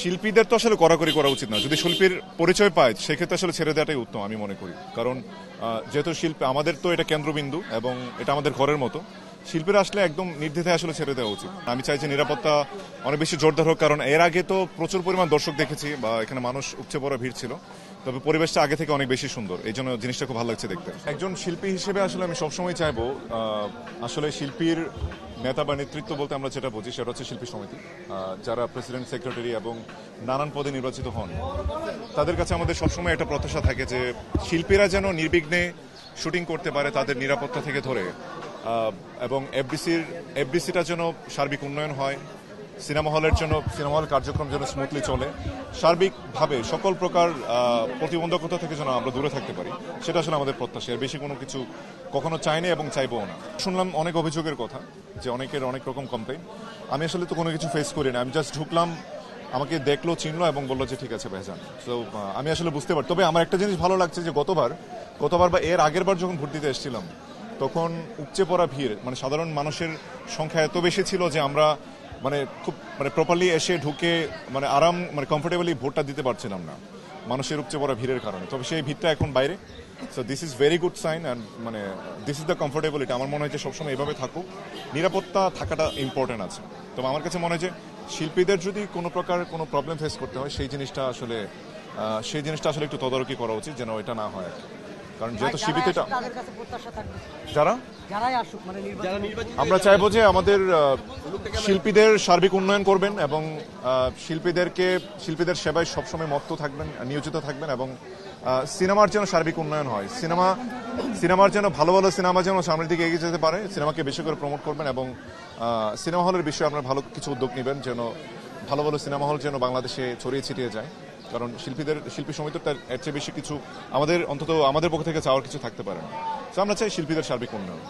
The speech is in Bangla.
শিল্পীদের তো আসলে কড়াকড়ি করা উচিত না। যদি শিল্পীর পরিচয় পায়, সেক্ষেত্রে আসলে ছেড়ে দেওয়াটাই উত্তম, আমি মনে করি। কারণ যেহেতু শিল্পী, আমাদের তো এটা কেন্দ্রবিন্দু এবং এটা আমাদের ঘরের মতো। শিল্পীরা আসলে একদম নির্দ্বিধায় আসলে ছেড়ে দেওয়া উচিত। আমি চাই যে নিরাপত্তা অনেক বেশি জোরদার হোক, কারণ এর আগে তো প্রচুর পরিমাণ দর্শক দেখেছি বা এখানে মানুষ উপচে পড়া ভিড় ছিল। তবে পরিবেশটা আগে থেকে অনেক বেশি সুন্দর। এই জন্য জিনিসটা খুব ভালো লাগছে দেখতে। একজন শিল্পী হিসেবে আসলে আমি সবসময় চাইব আসলে শিল্পীর নেতা বা নেতৃত্ব বলতে আমরা যেটা বুঝি সেটা হচ্ছে শিল্পী সমিতি। যারা প্রেসিডেন্ট, সেক্রেটারি এবং নানান পদে নির্বাচিত হন, তাদের কাছে আমাদের সবসময় একটা প্রত্যাশা থাকে যে শিল্পীরা যেন নির্বিঘ্নে শুটিং করতে পারে তাদের নিরাপত্তা থেকে ধরে। এবং এফডিসির এফডিসিটা যেন সার্বিক উন্নয়ন হয়, সিনেমা হলের জন্য, সিনেমা হল কার্যক্রম যেন স্মুথলি চলে, সার্বিকভাবে সকল প্রকার প্রতিবন্ধকতা থেকে যেন আমরা দূরে থাকতে পারি, সেটা আসলে আমাদের প্রত্যাশা, এর বেশি কোনো কিছু কখনো চাইনি এবং চাইবও না। শুনলাম অনেক অভিযোগের কথা, যে অনেকের অনেক রকম কমপ্লেন আমি আসলে তো কোনো কিছু ফেস করি না আমি জাস্ট ঢুকলাম, আমাকে দেখল, চিনলো এবং বলল যে ঠিক আছে ভাইজান। তো আমি আসলে বুঝতে পারি, তবে আমার একটা জিনিস ভালো লাগছে যে গতবার গতবার বা এর আগের বার যখন ভোট দিতে এসেছিলাম তখন উপচে পড়া ভিড় মানে সাধারণ মানুষের সংখ্যা এত বেশি ছিল যে আমরা মানে খুব মানে প্রপারলি এসে ঢুকে মানে আরাম মানে কমফোর্টেবলি ভোটটা দিতে পারছিলাম না। মানুষের উপচে পড়া ভিড়ের কারণে। তবে সেই ভিড়টা এখন বাইরে। So this is very good sign and মানে দিস ইজ দ্য কমফোর্টেবিলিটি আমার মনে হয় যে সবসময় এভাবে থাকুক। নিরাপত্তা থাকাটা ইম্পর্টেন্ট আছে। তবে আমার কাছে মনে হয় যে শিল্পীদের যদি কোনো প্রকার কোনো প্রবলেম ফেস করতে হয়, সেই জিনিসটা আসলে সেই জিনিসটা আসলে একটু তদারকি করা উচিত যেন এটা না হয়। কারণ যেহেতু শিবিতে আসুক তাদের কাছে প্রত্যাশা থাকবে। যারা? মানে আমরা চাইব যে আমাদের শিল্পীদের সার্বিক উন্নয়ন করবেন এবং শিল্পীদেরকে শিল্পীদের সেবায় সবসময় মত্ত থাকবেন নিয়োজিত থাকবেন এবং সিনেমার যেন সার্বিক উন্নয়ন হয়। সিনেমা সিনেমার যেন ভালো ভালো সিনেমা যেন সামনের দিকে এগিয়ে যেতে পারে সিনেমাকে বেশি করে প্রমোট করবেন এবং সিনেমা হলের বিষয়ে আপনারা ভালো কিছু উদ্যোগ নেবেন যেন ভালো ভালো সিনেমা হল যেন বাংলাদেশে ছড়িয়ে ছিটিয়ে যায়। কারণ শিল্পীদের, শিল্পী সমিতির তার এর চেয়ে বেশি কিছু আমাদের অন্তত আমাদের পক্ষ থেকে চাওয়ার কিছু থাকতে পারে না। তো আমরা চাই শিল্পীদের সার্বিক উন্নয়ন।